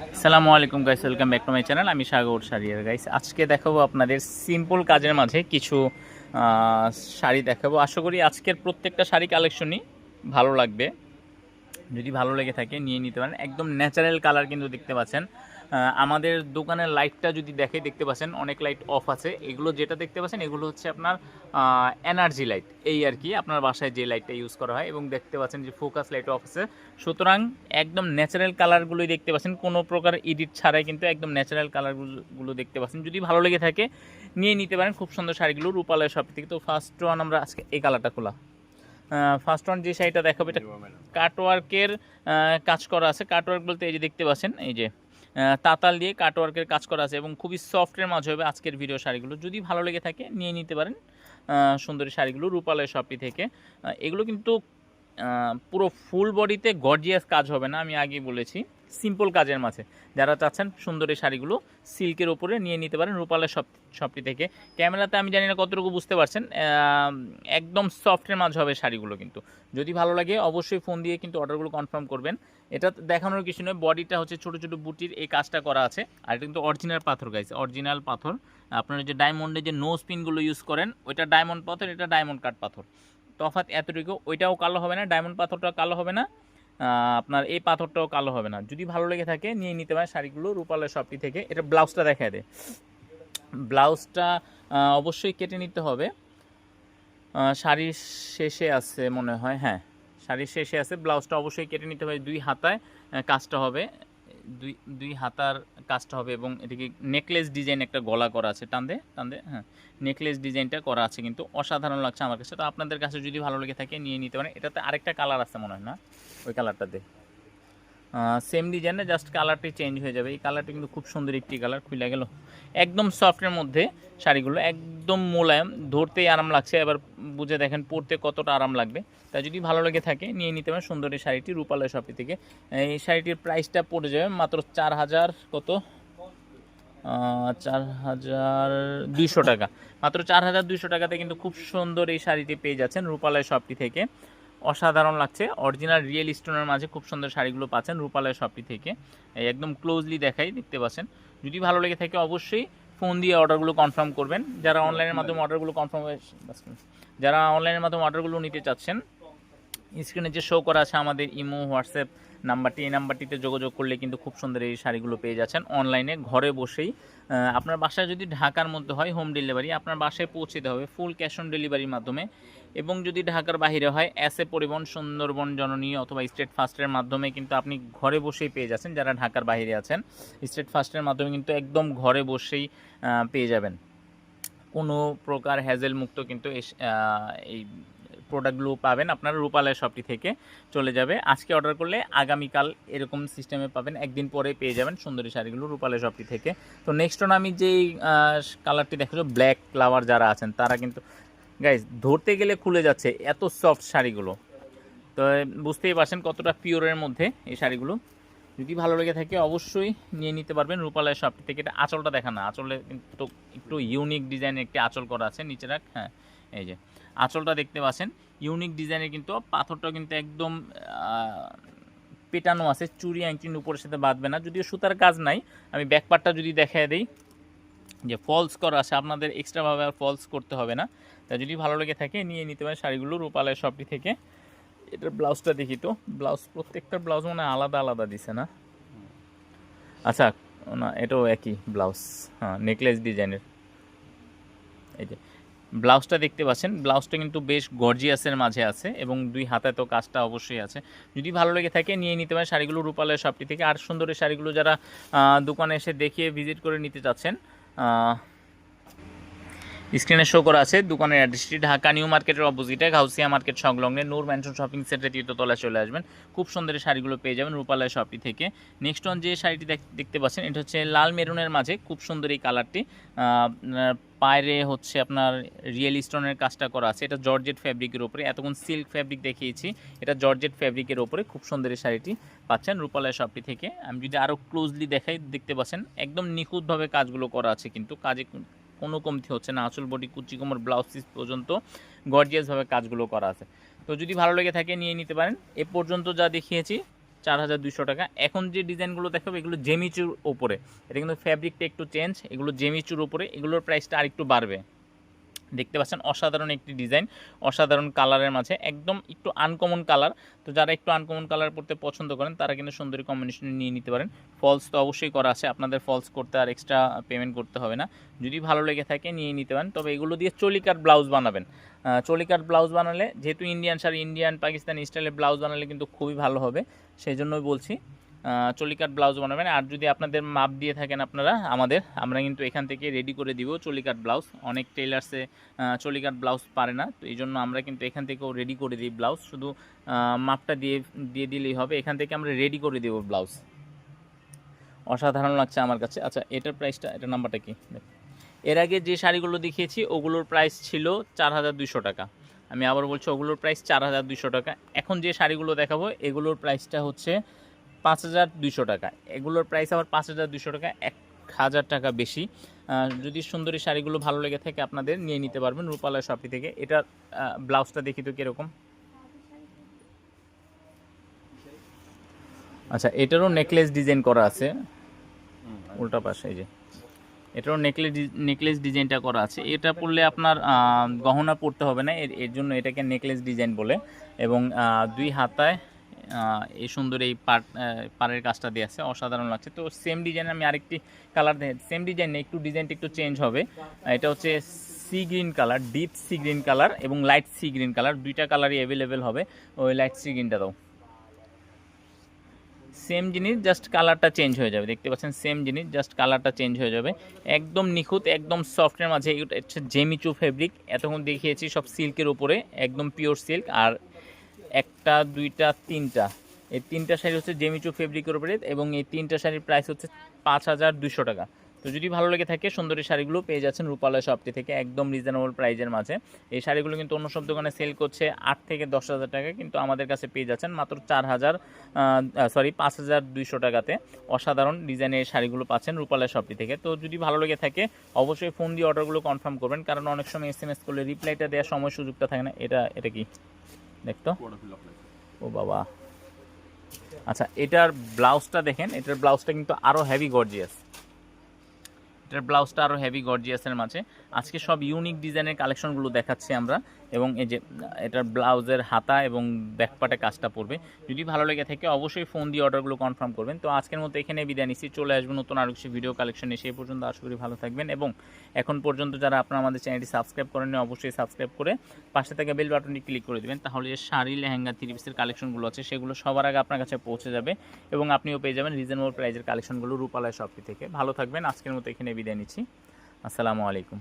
সালামু আলাইকুম guys welcome back to my channel আমি সাগর শাড়িয়ার গাইস আজকে দেখাবো আপনাদের সিম্পল কাজের মাঝে কিছু শাড়ি দেখাবো। আশা করি আজকের প্রত্যেকটা শাড়ি কালেকশনই ভালো লাগবে। যদি ভালো লেগে থাকে, নিয়ে নিতে পারেন। একদম ন্যাচারাল কালার কিন্তু দেখতে পাচ্ছেন। আমাদের দোকানের লাইটটা যদি দেখে দেখতে পাচ্ছেন অনেক লাইট অফ আছে। এগুলো যেটা দেখতে পাচ্ছেন এগুলো হচ্ছে আপনার এনার্জি লাইট এই আর কি আপনার বাসায় যে লাইটটা ইউজ করা হয় এবং দেখতে পাচ্ছেন যে ফোকাস লাইট অফ আছে। সুতরাং একদম ন্যাচারাল কালারগুলোই দেখতে পাচ্ছেন। কোনো প্রকার এডিট ছাড়াই কিন্তু একদম ন্যাচারাল কালারগুলো দেখতে পাচ্ছেন। যদি ভালো লেগে থাকে নিয়ে নিতে পারেন খুব সুন্দর শাড়িগুলো রূপালয় শপ থেকে। তো ফার্স্ট ওয়ান আমরা আজকে এই কালারটা খোলা। ফার্স্ট ওয়ান যে শাড়িটা দেখাবো এটা কাটওয়ার্কের কাজ করা আছে। কাটওয়ার্ক বলতে এই যে দেখতে পাচ্ছেন এই যে তাতাল দিয়ে কাটওয়ার্কের কাজ করা আছে এবং খুবই সফটের মাঝে হবে আজকের ভিডিও শাড়িগুলো। যদি ভালো লেগে থাকে, নিয়ে নিতে পারেন সুন্দরী শাড়িগুলো রূপালয় শপটি থেকে। এগুলো কিন্তু পুরো ফুল বডিতে গর্জিয়াস কাজ হবে না, আমি আগেই বলেছি। সিম্পল কাজের মাঝে। যারা চাচ্ছেন সুন্দরী শাড়িগুলো সিল্কের ওপরে নিয়ে নিতে পারেন রূপালের শপ শপটি থেকে। ক্যামেরাতে আমি জানি না কতটুকু বুঝতে পারছেন একদম সফটের মাঝে হবে শাড়িগুলো কিন্তু। যদি ভালো লাগে অবশ্যই ফোন দিয়ে কিন্তু অর্ডারগুলো কনফার্ম করবেন। এটা দেখানোর কিছু নয় বডিটা হচ্ছে ছোট ছোট বুটির এই কাজটা করা আছে। আর এটা কিন্তু অরিজিনাল পাথর গাইছে অরিজিনাল পাথর। আপনারা যে ডায়মন্ডের যে নো স্পিনগুলো ইউজ করেন, ওইটা ডায়মন্ড পাথর, এটা ডায়মন্ড কাট পাথর। তফাৎ এতটুকু, ওইটাও কালো হবে না ডায়মন্ড পাথরটাও কালো হবে না আপনার এই পাথরটাও কালো হবে না। যদি ভালো লেগে থাকে, নিয়ে নিতে পারেন শাড়িগুলো রূপালয় শপটি থেকে। এটা ব্লাউজটা দেখা দেয় ব্লাউজটা অবশ্যই কেটে নিতে হবে। শাড়ির শেষে আছে মনে হয় হ্যাঁ শাড়ির শেষে আছে। ব্লাউজটা অবশ্যই কেটে নিতে হবে দুই হাতায় কাজটা হবে। দুই দুই হাতার কাজটা হবে এবং এদিকে নেকলেস ডিজাইন একটা গলা করা আছে টান্দে টান্দে হ্যাঁ নেকলেস ডিজাইনটা করা আছে কিন্তু অসাধারণ লাগছে আমার কাছে। তো আপনাদের কাছে যদি ভালো লেগে থাকে, নিয়ে নিতে পারেন। এটাতে আরেকটা কালার আছে মনে হয়, না? ওই কালারটাতে সেম ডিজাইনে জাস্ট কালারটি চেঞ্জ হয়ে যাবে। এই কালারটি কিন্তু খুব সুন্দর একটি কালার খুলে গেল। একদম সফটের মধ্যে শাড়িগুলো, একদম মোলায়েম, ধরতেই আরাম লাগছে। এবার বুঝে দেখেন পরতে কতটা আরাম লাগবে। তাই যদি ভালো লেগে থাকে, নিয়ে নিতে পারেন সুন্দর এই শাড়িটি রূপালয় শপি থেকে। এই শাড়িটির প্রাইসটা পড়ে যাবে মাত্র চার হাজার কত? চার হাজার দুইশো টাকা। মাত্র চার হাজার দুইশো টাকাতে কিন্তু খুব সুন্দর এই শাড়িটি পেয়ে যাচ্ছেন রূপালয় শপটি থেকে। অসাধারণ লাগছে। অরিজিনাল রিয়েল স্টোনের মাঝে খুব সুন্দর শাড়িগুলো পাচ্ছেন রূপালয় শপটি থেকে। একদম ক্লোজলি দেখাই, দেখতে পাচ্ছেন। যদি ভালো লেগে থাকে অবশ্যই ফোন দিয়ে অর্ডারগুলো কনফার্ম করবেন। যারা অনলাইনের মাধ্যমে অর্ডারগুলো কনফার্ম যারা অনলাইনের মাধ্যমে অর্ডারগুলো নিতে চাচ্ছেন স্ক্রিনে যে শো করা আছে আমাদের ইমো হোয়াটসঅ্যাপ নাম্বারটি, এই নাম্বারটিতে যোগাযোগ করলে কিন্তু খুব সুন্দর এই শাড়িগুলো পেয়ে যাচ্ছেন অনলাইনে ঘরে বসেই। আপনার বাসায় যদি ঢাকার মধ্যে হয় হোম ডেলিভারি আপনার বাসায় পৌঁছে হবে ফুল ক্যাশ অন ডেলিভারির মাধ্যমে। এবং যদি ঢাকার বাইরে হয় এস এ পরিবহন সুন্দরবন জননী অথবা স্টেট ফাস্টের মাধ্যমে কিন্তু আপনি ঘরে বসেই পেয়ে যাচ্ছেন, যারা ঢাকার বাইরে আছেন। স্টেট ফাস্টের মাধ্যমে কিন্তু একদম ঘরে বসেই পেয়ে যাবেন। কোনো প্রকার হ্যাজেল মুক্ত কিন্তু এই প্রোডাক্টগুলো পাবেন, আপনারা রূপালয় শপটি থেকে চলে যাবে। আজকে অর্ডার করলে আগামীকাল এরকম সিস্টেমে পাবেন, একদিন পরে পেয়ে যাবেন সুন্দরী শাড়িগুলো রূপালয় শপটি থেকে। তো নেক্সট অন আমি যেই কালারটি দেখেছ ব্ল্যাক ফ্লাওয়ার যারা আছেন, তারা কিন্তু গাইজ ধরতে গেলে খুলে যাচ্ছে এত সফট শাড়িগুলো। তো বুঝতেই পারছেন কতটা পিওরের মধ্যে এই শাড়িগুলো। যদি ভালো লেগে থাকে অবশ্যই নিয়ে নিতে পারবেন রূপালয় শপটি থেকে। এটা আঁচলটা দেখা না, আঁচলে কিন্তু একটু ইউনিক ডিজাইনের একটি আঁচল করা আছে, নিচে রাখ হ্যাঁ। এই যে, আঁচলটা দেখতে পাচ্ছেন। ইউনিক ডিজাইনের কিন্তু পাথরটা কিন্তু একদম পেটানো আছে, চুরি আংটির উপরের সাথে বাঁধবে না। যদিও সুতার কাজ নাই, আমি ব্যাকপার্টটা যদি দেখায় দিই, যে ফলস করা আছে, আপনাদের এক্সট্রাভাবে আর ফলস করতে হবে না। তা যদি ভালো লেগে থাকে, নিয়ে নিতে পারেন শাড়িগুলো রূপালয় শপটি থেকে। এটার ব্লাউজটা দেখি তো, ব্লাউজ প্রত্যেকটা ব্লাউজ মানে আলাদা আলাদা দিছে না? আচ্ছা না, এটাও একই ব্লাউজ হ্যাঁ নেকলেস ডিজাইনের এই যে ব্লাউজটা দেখতে পাচ্ছেন। ব্লাউজটা কিন্তু বেশ গর্জিয়াসের মাঝে আছে এবং দুই হাতে তো কাজটা অবশ্যই আছে। যদি ভালো লেগে থাকে নিয়ে নিতে পারেন শাড়িগুলো রূপালয় শপটি থেকে। আর সুন্দরের শাড়িগুলো যারা দোকানে এসে দেখিয়ে ভিজিট করে নিতে চাচ্ছেন স্ক্রিনে শো করা আছে, দোকানের অ্যাড্রেসটি ঢাকা, নিউ মার্কেটের অপোজিটে গাউসিয়া মার্কেট সংলগ্নে নূর ম্যানশন শপিং সেন্টার তৃতীয়তলায় চলে আসবেন। খুব সুন্দর শাড়িগুলো পেয়ে যাবেন রূপালয় শপটি থেকে। নেক্সট অন যে শাড়িটি দেখ- দেখতে পাচ্ছেন, এটা হচ্ছে লাল মেরুনের মাঝে, খুব সুন্দর এই কালারটি পায়রে হচ্ছে আপনার রিয়েল স্টোনের কাজটা করা আছে, এটা জর্জেট ফ্যাব্রিকের ওপরে এতক্ষণ সিল্ক ফ্যাব্রিক দেখিয়েছি, এটা জর্জেট ফ্যাব্রিকের ওপরে খুব সুন্দর এই শাড়িটি পাচ্ছেন রূপালয় শপটি থেকে। আমি যদি আরও ক্লোজলি দেখাই, দেখতে পাচ্ছেন, একদম নিখুঁতভাবে কাজগুলো করা আছে কিন্তু, কাজে কোনো কমতি হচ্ছে না আঁচল বডি, কুচি কোমর ব্লাউজ পিস পর্যন্ত গর্জিয়াসভাবে কাজগুলো করা আছে। তো যদি ভালো লেগে থাকে নিয়ে নিতে পারেন। এ পর্যন্ত যা দেখিয়েছি, চার হাজার দুশো টাকা। এখন যে ডিজাইনগুলো দেখাবো, এগুলো জেমিচুর ওপরে এটা কিন্তু ফ্যাব্রিকটা একটু চেঞ্জ এগুলো জেমিচুর ওপরে এগুলোর প্রাইসটা আরেকটু বাড়বে। দেখতে পাচ্ছেন, অসাধারণ একটি ডিজাইন, অসাধারণ কালারের মাঝে, একদম একটু আনকমন কালার তো যারা একটু আনকমন কালার পড়তে পছন্দ করেন, তারা কিন্তু সুন্দরী কম্বিনেশনে নিয়ে নিতে পারেন। ফলস তো অবশ্যই করা আছে, আপনাদের ফলস করতে আর এক্সট্রা পেমেন্ট করতে হবে না। যদি ভালো লেগে থাকে, নিয়ে নিতে পারেন। তবে এগুলো দিয়ে চলিকার ব্লাউজ বানাবেন। চলিকার ব্লাউজ বানালে, যেহেতু ইন্ডিয়ান শাড়ি ইন্ডিয়ান পাকিস্তানি স্টাইলে ব্লাউজ বানালে কিন্তু খুবই ভালো হবে। সেই জন্যই বলছি চলিকাট ব্লাউজ বানাবেন। আর যদি আপনাদের মাপ দিয়ে থাকেন আপনারা, আমাদের, আমরা কিন্তু এখান থেকে রেডি করে দিব চলিকাট ব্লাউজ। অনেক টেলার্সে চলিকাট ব্লাউজ পারে না, তো এই জন্য আমরা কিন্তু এখান থেকেও রেডি করে দিই ব্লাউজ। শুধু মাপটা দিয়ে দিয়ে দিলেই হবে। এখান থেকে আমরা রেডি করে দেবো ব্লাউজ। অসাধারণ লাগছে আমার কাছে। আচ্ছা এটার প্রাইসটা এটার নাম্বারটা কি? এর আগে যে শাড়িগুলো দেখিয়েছি, ওগুলোর প্রাইস ছিল চার হাজার দুইশো টাকা। আমি আবার বলছি, ওগুলোর প্রাইস চার হাজার দুইশো টাকা। এখন যে শাড়িগুলো দেখাবো, এগুলোর প্রাইসটা হচ্ছে পাঁচ হাজার দুইশো টাকা। এগুলোর প্রাইস আবার পাঁচ হাজার দুইশো টাকা, এক হাজার টাকা বেশি। যদি সুন্দরী শাড়িগুলো ভালো লেগে থাকে আপনাদের, নিয়ে নিতে পারবেন রূপালয় শপি থেকে। এটার ব্লাউজটা দেখি তো কীরকম। আচ্ছা এটারও নেকলেস ডিজাইন করা আছে। উল্টা পাশে, এই যে। এটারও নেকলেস নেকলেস ডিজাইনটা করা আছে। এটা পরলে আপনার গহনা পরতে হবে না। এর জন্য এটাকে নেকলেস ডিজাইন বলে। এবং দুই হাতায় এই সুন্দর এই পাট পাড়ের কাজটা দিয়ে আছে অসাধারণ লাগছে। তো সেম ডিজাইন আমি আরেকটি কালার সেম ডিজাইন একটু ডিজাইনটা একটু চেঞ্জ হবে। এটা হচ্ছে sea green colour deep sea green colour এবং লাইট সি গ্রিন কালার দুইটা কালারই অ্যাভেলেবেল হবে। ওই লাইট সি গ্রিনটা দাও। সেম জিনিস জাস্ট কালারটা চেঞ্জ হয়ে যাবে। দেখতে পাচ্ছেন সেম জিনিস জাস্ট কালারটা চেঞ্জ হয়ে যাবে। একদম নিখুঁত, একদম সফটের মাঝে হচ্ছে জেমিচু ফেব্রিক এতক্ষণ দেখিয়েছি সব সিল্কের উপরে, একদম পিওর সিল্ক আর একটা, দুইটা, তিনটা। এই তিনটা শাড়ি হচ্ছে জেমিচু ফেব্রিকের উপরে এবং এই তিনটা শাড়ির প্রাইস হচ্ছে পাঁচ হাজার দুশো টাকা। তো যদি ভালো লেগে থাকে, সুন্দরী শাড়িগুলো পেয়ে যাচ্ছেন রূপালয় শপটি থেকে একদম রিজনেবল প্রাইজের মাঝে। এই শাড়িগুলো কিন্তু অন্য সব দোকানে সেল করছে আট থেকে দশ হাজার টাকা, কিন্তু আমাদের কাছে পেয়ে যাচ্ছেন মাত্র চার হাজার সরি পাঁচ হাজার দুইশো টাকাতে। অসাধারণ ডিজাইনের শাড়িগুলো পাচ্ছেন রূপালয় শপটি থেকে। তো যদি ভালো লেগে থাকে, অবশ্যই ফোন দিয়ে অর্ডারগুলো কনফার্ম করবেন, কারণ অনেক সময় এস এম এস করলে রিপ্লাইটা দেওয়ার সময় সুযোগটা থাকে না। এটা এটা কি? দেখতো? ও বাবা। আচ্ছা এটার ব্লাউজটা দেখেন এটার ব্লাউজটা কিন্তু আরও হেভি গর্জিয়াস এটার ব্লাউজটা আরও হেভি গর্জিয়াসের মাঝে। আজকে সব ইউনিক ডিজাইনের কালেকশনগুলো দেখাচ্ছি আমরা এবং এই যে, এটার ব্লাউজের হাতা এবং ব্যাকপাটে কাজটা পড়বে। যদি ভালো লেগে থাকে, অবশ্যই ফোন দিয়ে অর্ডারগুলো কনফার্ম করবেন। তো আজকের মতো এখানে বিদায় নিচ্ছি। চলে আসবেন নতুন আরও কিছু ভিডিও কালেকশন এসে পর্যন্ত আশা করি ভালো থাকবেন এবং এখন পর্যন্ত যারা আপনারা আমাদের চ্যানেলটি সাবস্ক্রাইব করেননি, অবশ্যই সাবস্ক্রাইব করে পাশে থাকা বেল বাটনটি ক্লিক করে দেবেন। তাহলে যে শাড়ি, লেহেঙ্গা থ্রি পিসের কালেকশনগুলো আছে, সেগুলো সবার আগে আপনার কাছে পৌঁছে যাবে এবং আপনিও পেয়ে যাবেন রিজনেবল প্রাইজের কালেকশনগুলো রূপালয় শপটি থেকে। ভালো থাকবেন। আজকের মতো এখানে বিদায় নিচ্ছি। আসসালামু আলাইকুম।